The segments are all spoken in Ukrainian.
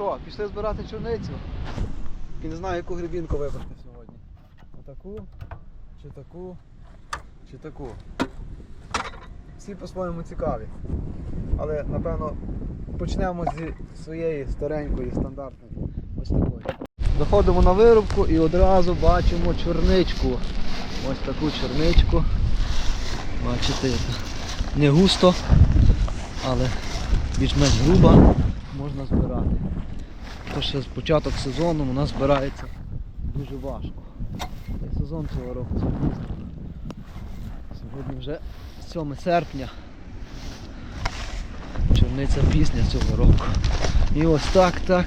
що, пішли збирати чорницю. І не знаю, яку грибінку вибрати сьогодні. Отаку, чи таку, чи таку. Всі по-своєму цікаві. Але напевно почнемо зі своєї старенької, стандартної. Ось такої. Заходимо на вирубку і одразу бачимо чорничку. Ось таку чорничку. Бачите, не густо, але більш-менш груба можна збирати. То ще з початок сезону вона збирається дуже важко. Й сезон цього року запізно. Сьогодні вже 7 серпня. Чорниця пісня цього року. І ось так, так.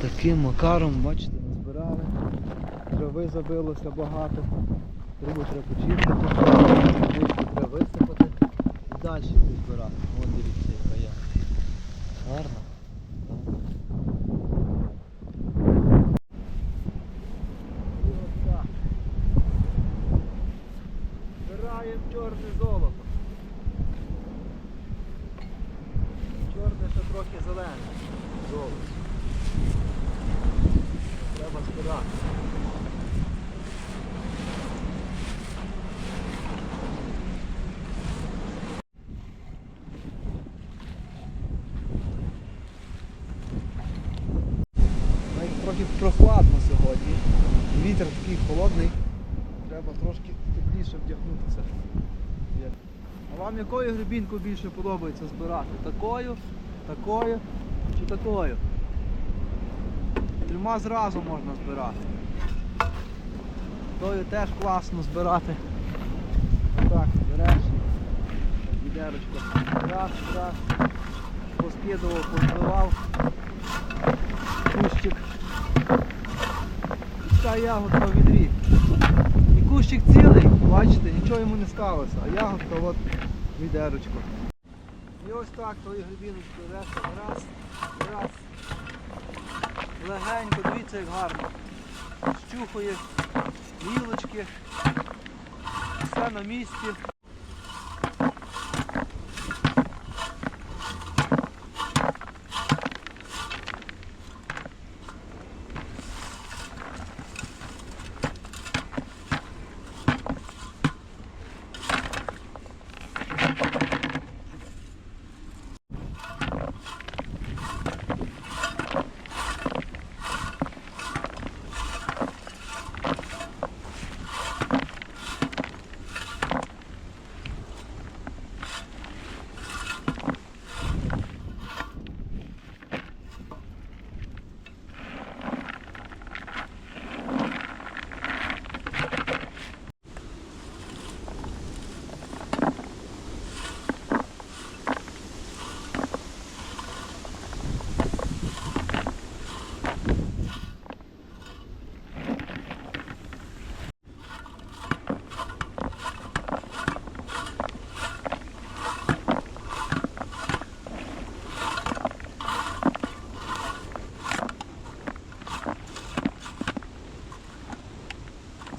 Таким макаром, бачите, назбирали. Трави забилося багато. Трубу треба почистити, треба висипати і далі збирати. Вон дивіться, яка я. Гарно. І ось так. Збираємо чорне золото. Чорне ще трохи зелене. Золото. Треба збирати. Трохи прохладно сьогодні. Вітер такий холодний. Треба трошки тепліше вдягнутися. А вам якою грибінку більше подобається збирати? Такою, такою чи такою? Трьома зразу можна збирати. Тою теж класно збирати. Так, береш. Відерочко. Раз, раз. Поскидував, позбивав. Кущик. Та ягодка в відрі. І кущик цілий, бачите, нічого йому не сталося, а ягодка от відерочко. І ось так тою грибіночкою решта раз, раз. Легенько, дивіться як гарно. Щухує гілочки. Все на місці.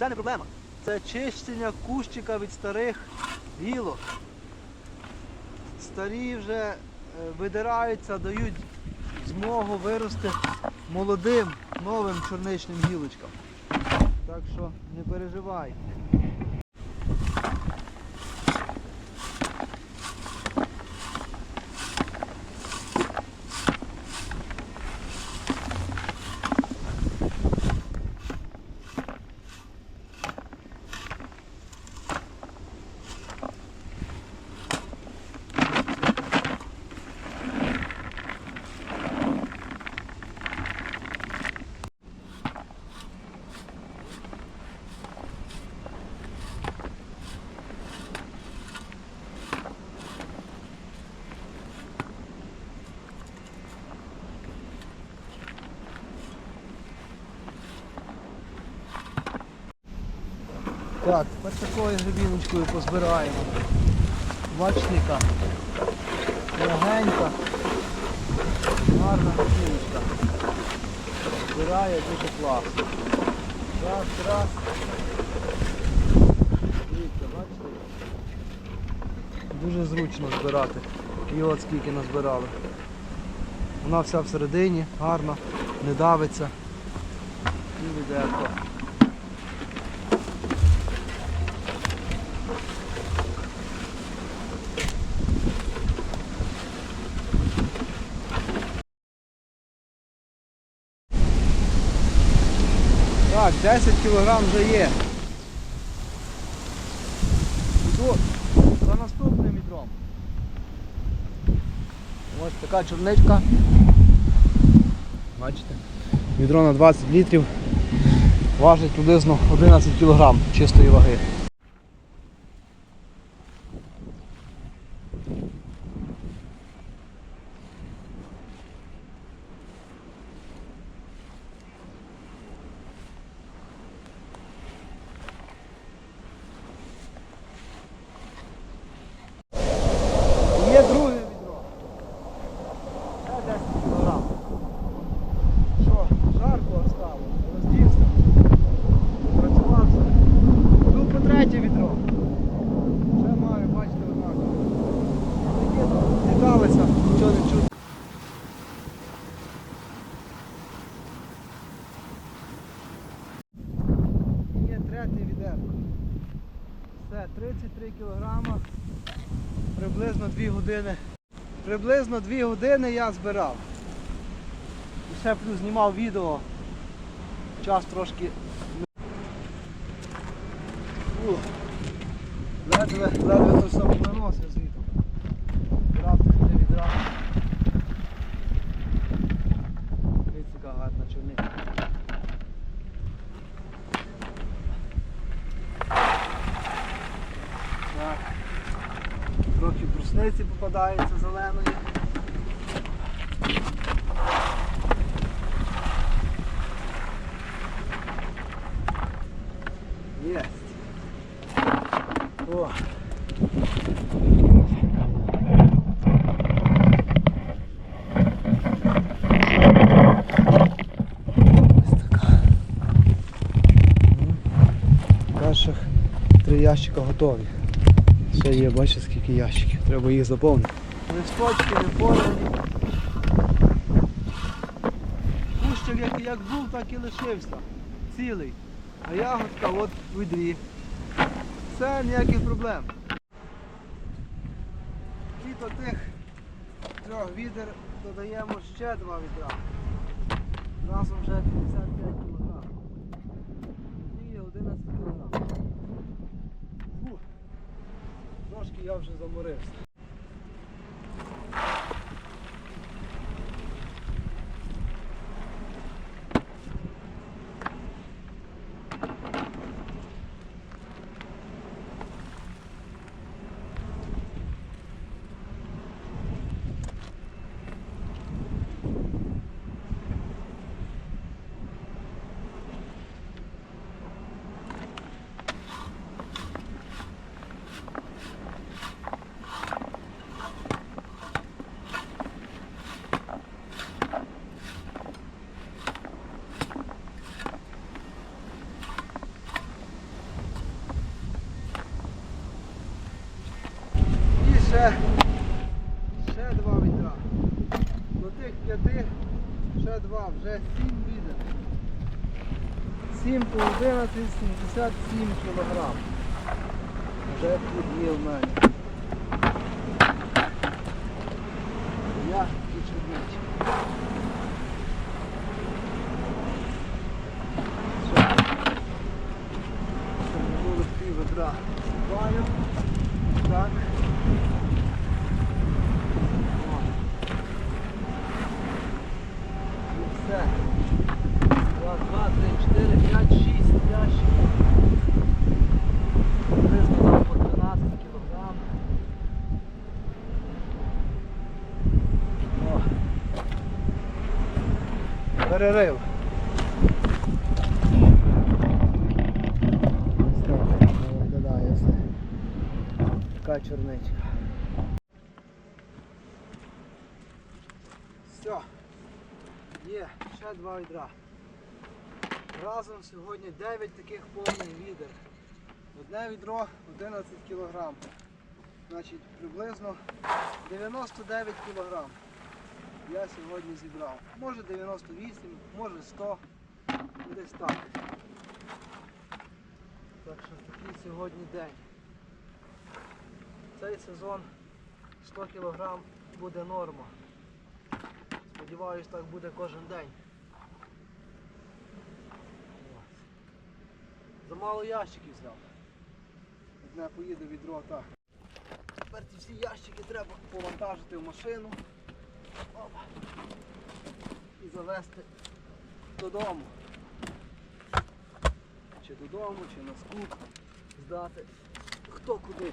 Не проблема. Це чищення кущика від старих гілок. Старі вже е, видираються, дають змогу вирости молодим, новим чорничним гілочкам. Так що не переживай. Так, тепер такою грибіночкою позбираємо. Бачите, яка легенька, гарна грибіночка. Збирає дуже класно. Раз, раз. Дивіться, бачите? Дуже зручно збирати. І от скільки назбирали. Вона вся всередині, гарна, не давиться. І відерко. 10 кілограм вже є. Іду за наступним відром. Ось така чорничка. Бачите? Відро на 20 літрів. Важить приблизно 11 кг чистої ваги. Є друге відро. Це 10 кг. Що, жарко стало, роздівся. Працювався. Тут по третє відро. Ще маю, бачите, однаково. Такі тут літалися, нічого не чути. І є відерко. Все, 33 кілограма приблизно 2 години. Приблизно 2 години я збирав. І ще плюс знімав відео. Час трошки. Ледве, ледве то все наносив звітом. Збирав тут три відра. Дивіться, яка гарна чорника. Так. Трохи брусниці попадається зеленої. Єсть. О. Перших три ящика готові. Ще є, бачите, скільки ящиків. Треба їх заповнити. Листочки не порвані. Кущик як, як був, так і лишився. Цілий. А ягодка от в відрі. Все, ніяких проблем. І до тих трьох відер додаємо ще два відра. Разом вже 55 кг. І 11 кг. Фух. Трошки я вже заморився. 177 кілограм. Вже худів в мене. Перерив. Ось так виглядає все. Така чорничка. Все. Є, ще два відра. Разом сьогодні 9 таких повних відер. Одне відро 11 кг. Значить приблизно 99 кг. Я сьогодні зібрав. Може 98, може 100, ну, десь так. Так що такий сьогодні день. Цей сезон 100 кг буде норма. Сподіваюсь, так буде кожен день. Замало ящиків взяв. Одне поїде відро так. Тепер ці всі ящики треба повантажити в машину. І завести додому. Чи додому, чи на скуп здати. Хто куди.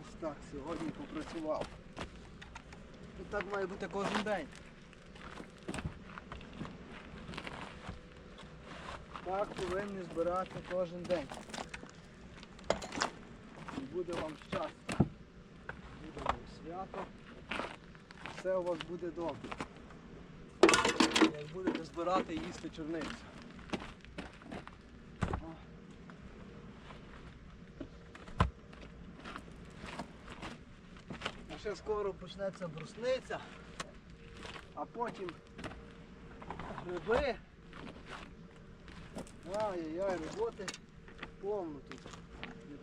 Ось так, сьогодні попрацював. І так має бути кожен день. Так повинні збирати кожен день. Буде вам щастя. Буде вам свято. Все у вас буде добре. Як будете збирати і їсти чорницю. Ще скоро почнеться брусниця, а потім гриби. Ай-яй-яй, роботи повно тут.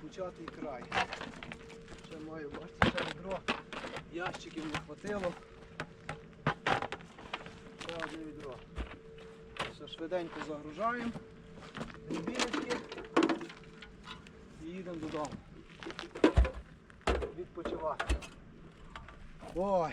Непочатий край. Ще маю, бачите, ще відро. Ящиків не хватило. Ще одне відро. Все, швиденько загружаємо. Грибіночки. І їдемо додому. Відпочивати. Ой,